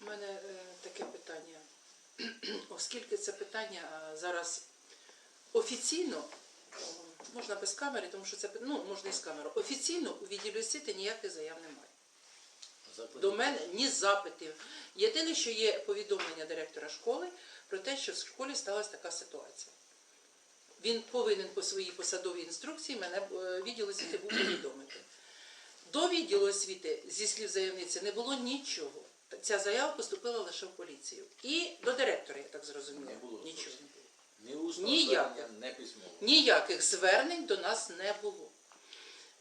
У мене е, таке питання. Оскільки це питання е, зараз офіційно, можна без камери, тому що це ну, можна і з камери. Офіційно у відділі освіти ніяких заяв немає. До мене ні запитів. Єдине, що є повідомлення директора школи про те, що в школі сталася така ситуація. Він повинен по своїй посадовій інструкції мене е, відділ освіти був повідомити. До відділу освіти, зі слів заявниці, не було нічого. Ця заява поступила лише в поліцію. І до директора, я так зрозуміла, нічого не було. Ні усно Ніяк. не письмово. Ніяких звернень до нас не було.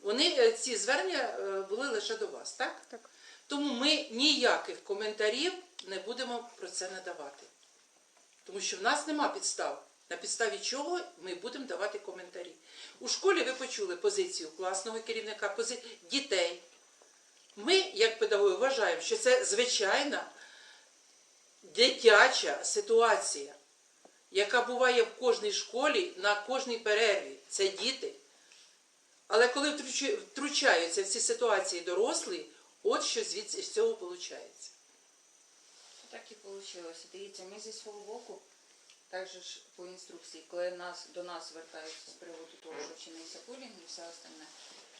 Вони, е, ці звернення е, були лише до вас, так? Так. Тому ми ніяких коментарів не будемо про це надавати. Тому що в нас нема підстав. На підставі чого ми будемо давати коментарі. У школі ви почули позицію класного керівника, пози... дітей. Ми, як педагоги, вважаємо, що це звичайна дитяча ситуація, яка буває в кожній школі на кожній перерві. Це діти. Але коли втручаються в ці ситуації дорослі, от що звідси з цього виходить. Так і вийшло. Дивіться, ми зі свого боку, так же ж по інструкції, коли нас, до нас звертаються з приводу того, що вчинився булінг і все остальне,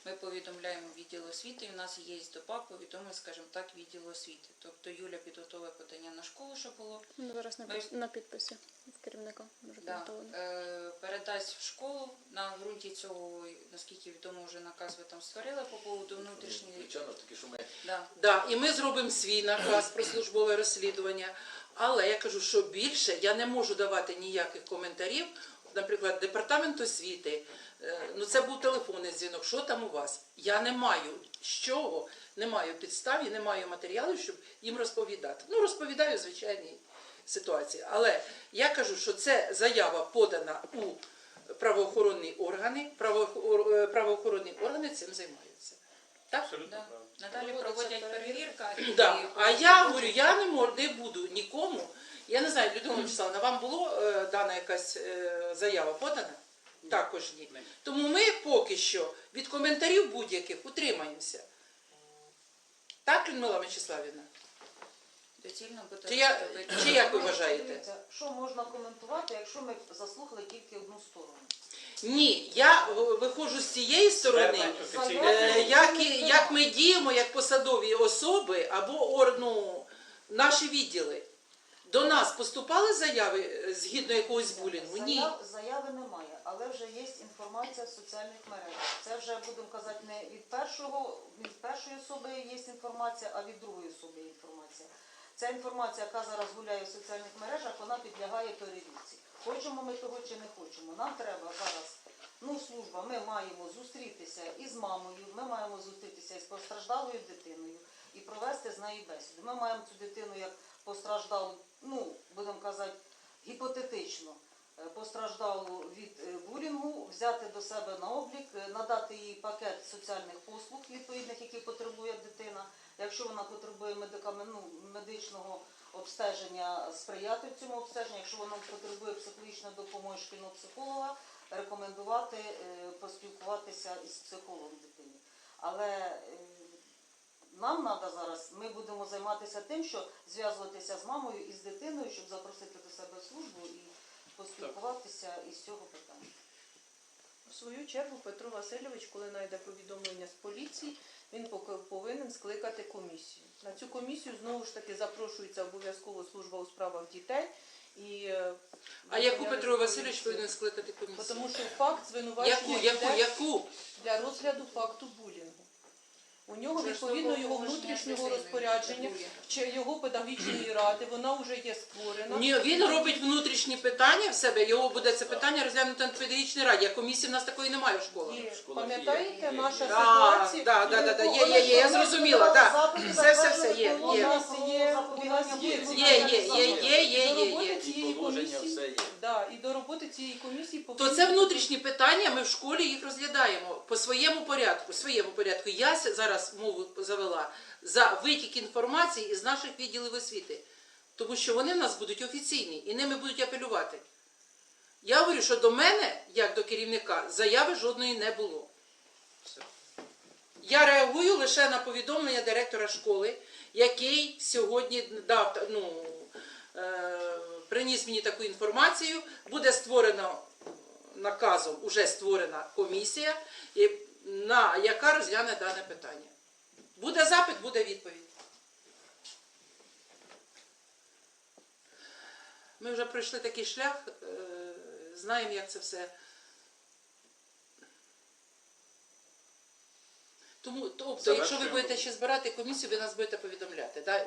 ми повідомляємо відділ освіти, і в нас є ДОПА, повідомив, скажімо так, відділ освіти. Тобто Юля підготовила подання на школу, що було, Ну, зараз на, Ми- на підписі в керівника може да, е, передасть в школу. На ґрунті цього, наскільки відомо, вже наказ ви там створили по поводу внутрішньої. Звичайно, таки, що ми Да. Да, і ми зробимо свій наказ про службове розслідування. Але я кажу, що більше я не можу давати ніяких коментарів. Наприклад, департамент освіти, е, ну це був телефонний дзвінок, що там у вас? Я не маю з чого, не маю підстав і не маю матеріалів, щоб їм розповідати. Ну, розповідаю звичайні ситуації. Але я кажу, що це заява подана у правоохоронні органи, е, правоохоронні органи цим займаються. Так? Да. Надалі Проводиться проводять перевірка. і- Да. А я говорю, я не можу, не буду нікому. Я не знаю, Людмила Вячеславовна, вам було е, дана якась е, заява подана? Також ні. Тому ми поки що від коментарів будь-яких утримаємося. Так, Людмила Вячеславівна? Доцільно буде Чи, я, робити. чи як ви вважаєте? Дивіться, Що можна коментувати, якщо ми заслухали тільки одну сторону? Ні, я виходжу з цієї сторони, е, як, як ми діємо як посадові особи або ор- ну, наші відділи. До нас поступали заяви е, згідно якогось булінгу? Ні. Заяв, заяви немає, але вже є інформація в соціальних мережах. Це вже будемо казати не від першого, від першої особи є інформація, а від другої особи є інформація. Ця інформація, яка зараз гуляє в соціальних мережах, вона підлягає перевірці. Хочемо ми того чи не хочемо. Нам треба зараз, ну служба, ми маємо зустрітися із мамою, ми маємо зустрітися із постраждалою дитиною і провести з нею бесіду. Ми маємо цю дитину як постраждалу, ну будемо казати, гіпотетично е, постраждалу від е, булінгу, взяти до себе на облік, е, надати їй пакет соціальних послуг відповідних, які потребує дитина. Якщо вона потребує медикамен- ну, медичного обстеження, сприяти в цьому обстеженню. Якщо вона потребує психологічної допомоги шкільного психолога, рекомендувати е, поспілкуватися із психологом дитині. Але е, нам треба зараз, ми будемо займатися тим, що зв'язуватися з мамою і з дитиною, щоб запросити до себе службу і поспілкуватися із цього питання. В свою чергу Петро Васильович, коли знайде повідомлення з поліції, він скликати комісію. На цю комісію знову ж таки запрошується обов'язково служба у справах дітей. І, е, А яку Петро Васильович повинен скликати комісію? Тому що факт звинувачення Яку, яку, яку? для розгляду факту булінгу. У нього відповідно його внутрішнього розпорядження чи його педагогічної ради, вона вже є створена. Ні, він робить внутрішні питання в себе, його буде це питання розглянуто на педагогічній раді. А комісії в нас такої немає в школах. Пам'ятаєте, наша ситуація. да, да, да, да, є, є, є, я зрозуміла, да. Все, все, все, є, У є. нас є, у нас є, Є, є, є, є, є, є, роботи цієї положення комісії, все є. да, і до роботи цієї комісії То це внутрішні питання, ми в школі їх розглядаємо по своєму порядку. Своєму порядку. Я с- зараз мову завела за витік інформації із наших відділів освіти, тому що вони в нас будуть офіційні і ними будуть апелювати. Я говорю, що до мене, як до керівника, заяви жодної не було. Я реагую лише на повідомлення директора школи, який сьогодні дав ну, е, приніс мені таку інформацію. Буде створено наказом, уже створена комісія, на, яка розгляне дане питання. Буде запит, буде відповідь. Ми вже пройшли такий шлях, е, знаємо, як це все. Тому, тобто, якщо ви будете ще збирати комісію, ви нас будете повідомляти. Да?